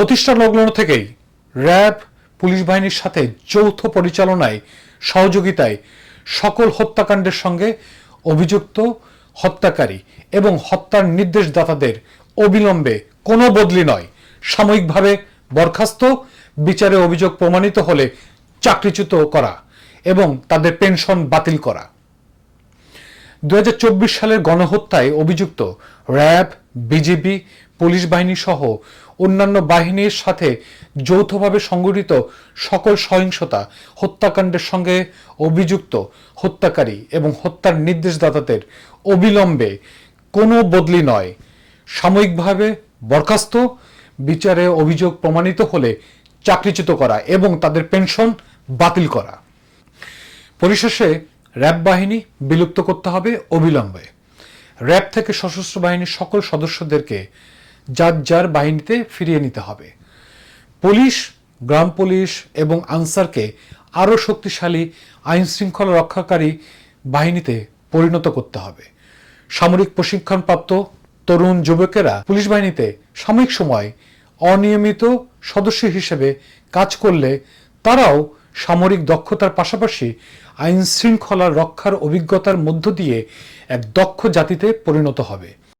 প্রতিষ্ঠা লগ্ন থেকেই র্যাব, পুলিশ বাহিনীর সাথে যৌথ পরিচালনায় সহযোগিতায় সকল হত্যাকাণ্ডের সঙ্গে অভিযুক্ত, হত্যাকারী এবং হত্যার নির্দেশদাতাদের অবিলম্বে কোনো বদলি নয়। সাময়িকভাবে বরখাস্ত, বিচারে অভিযোগ প্রমাণিত হলে চাকরিচ্যুত করা এবং তাদের পেনশন বাতিল করা। দু হাজার চব্বিশ সালের গণহত্যায় অভিযুক্ত র্যাব বিজিবি, পুলিশ বাহিনী সহ অন্যান্য বাহিনীর সাথে যৌথভাবে সংগঠিত সকল সহিংসতা, হত্যাকাণ্ডের সঙ্গে অভিযুক্ত হত্যাকারী এবং হত্যার নির্দেশদাতাদের অবিলম্বে কোনো বদলি নয়। সাময়িকভাবে বরখাস্ত, বিচারে অভিযোগ প্রমাণিত হলে চাকরিচ্যুত করা এবং তাদের পেনশন বাতিল করা। পরিশেষে র্যাব বাহিনী বিলুপ্ত করতে হবে অবিলম্বে। র্যাব থেকে সশস্ত্র বাহিনীর সকল সদস্যদেরকে যার যার বাহিনীতে ফিরিয়ে নিতে হবে। পুলিশ, গ্রাম পুলিশ এবং আনসারকে আরও শক্তিশালী আইন শৃঙ্খলা রক্ষাকারী বাহিনীতে পরিণত করতে হবে। সামরিক প্রশিক্ষণপ্রাপ্ত তরুণ যুবকেরা পুলিশ বাহিনীতে সাময়িক সময় অনিয়মিত সদস্য হিসেবে কাজ করলে তারাও সামরিক দক্ষতার পাশাপাশি আইন শৃঙ্খলা রক্ষার অভিজ্ঞতার মধ্য দিয়ে এক দক্ষ জাতিতে পরিণত হবে।